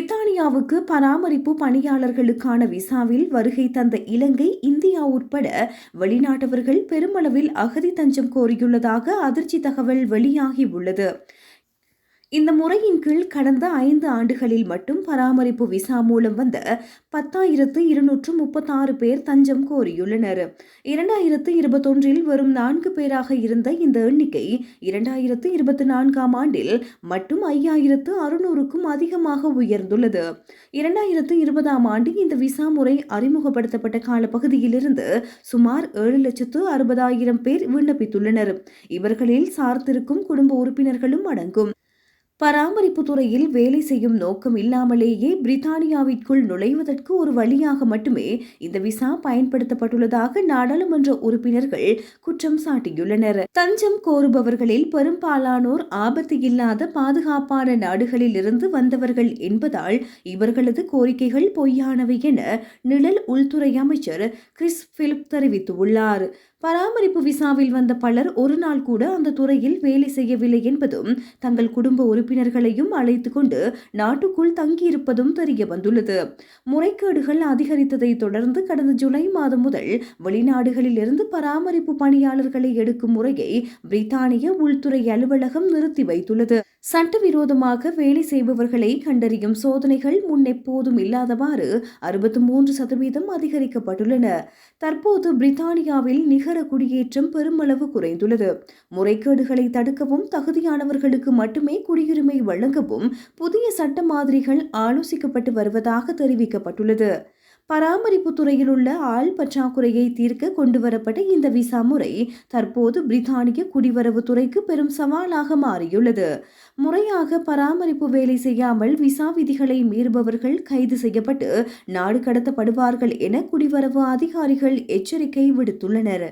பிரித்தானியாவுக்கு பராமரிப்பு பணியாளர்களுக்கான விசாவில் வருகை தந்த இலங்கை இந்தியா உட்பட வெளிநாட்டவர்கள் பெருமளவில் அகதி தஞ்சம் கோரியுள்ளதாக அதிர்ச்சி தகவல் வெளியாகி உள்ளது. இந்த முறையின் கீழ் கடந்த ஐந்து ஆண்டுகளில் மட்டும் பராமரிப்பு விசா மூலம் வந்த பத்தாயிரத்து இருநூற்று முப்பத்தாறு பேர் தஞ்சம் கோரியுள்ளனர். இரண்டாயிரத்து இருபத்தொன்றில் வரும் நான்கு பேராக இருந்த இந்த எண்ணிக்கை இரண்டாயிரத்து இருபத்தி நான்காம் ஆண்டில் மட்டும் ஐயாயிரத்து அறுநூறுக்கும் அதிகமாக உயர்ந்துள்ளது. இரண்டாயிரத்து இருபதாம் ஆண்டு இந்த விசா முறை அறிமுகப்படுத்தப்பட்ட காலப்பகுதியிலிருந்து சுமார் ஏழு லட்சத்து அறுபதாயிரம் பேர் விண்ணப்பித்துள்ளனர். இவர்களில் சார்ந்திருக்கும் குடும்ப உறுப்பினர்களும் அடங்கும். பராமரிப்பு துறையில் வேலை செய்யும் நோக்கம் இல்லாமலேயே பிரித்தானியாவிற்குள் நுழைவதற்கு ஒரு வழியாக மட்டுமே இந்த விசா பயன்படுத்தப்பட்டுள்ளதாக நாடாளுமன்ற உறுப்பினர்கள் குற்றம் சாட்டியுள்ளனர். தஞ்சம் கோருபவர்களில் பெரும்பாலானோர் ஆபத்து இல்லாத பாதுகாப்பான நாடுகளில் இருந்து வந்தவர்கள் என்பதால் இவர்களது கோரிக்கைகள் பொய்யானவை என நிழல் உள்துறை அமைச்சர் கிறிஸ் பிலிப் தெரிவித்துள்ளார். பராமரிப்பு விசாவில் வந்த பலர் ஒரு நாள் கூட அந்த துறையில் வேலை செய்யவில்லை என்பதும் தங்கள் குடும்ப உறுப்பினர்களையும் அழைத்து கொண்டு நாட்டுக்குள் தங்கியிருப்பதும் தெரிய வந்துள்ளது. முறைகேடுகள் அதிகரித்ததை தொடர்ந்து கடந்த ஜூலை மாதம் முதல் வெளிநாடுகளில் இருந்து பராமரிப்பு பணியாளர்களை எடுக்கும் முறையை பிரித்தானிய உள்துறை அலுவலகம் நிறுத்தி வைத்துள்ளது. சட்டவிரோதமாக வேலை செய்பவர்களை கண்டறியும் சோதனைகள் முன்னெப்போதும் இல்லாதவாறு அறுபத்தி மூன்று சதவீதம் அதிகரிக்கப்பட்டுள்ளன. தற்போது பிரித்தானியாவில் நிகர குடியேற்றம் பெருமளவு குறைந்துள்ளது. முறைகேடுகளை தடுக்கவும் தகுதியானவர்களுக்கு மட்டுமே குடியுரிமை வழங்கவும் புதிய சட்ட மாதிரிகள் ஆலோசிக்கப்பட்டு வருவதாக தெரிவிக்கப்பட்டுள்ளது. பராமரிப்பு துறையில் உள்ள ஆள் பற்றாக்குறையை தீர்க்க கொண்டுவரப்பட்ட இந்த விசா முறை தற்போது பிரித்தானிய குடிவரவு துறைக்கு பெரும் சவாலாக மாறியுள்ளது. முறையாக பராமரிப்பு வேலை செய்யாமல் விசா விதிகளை மீறுபவர்கள் கைது செய்யப்பட்டு நாடு கடத்தப்படுவார்கள் என குடிவரவு அதிகாரிகள் எச்சரிக்கை விடுத்துள்ளனர்.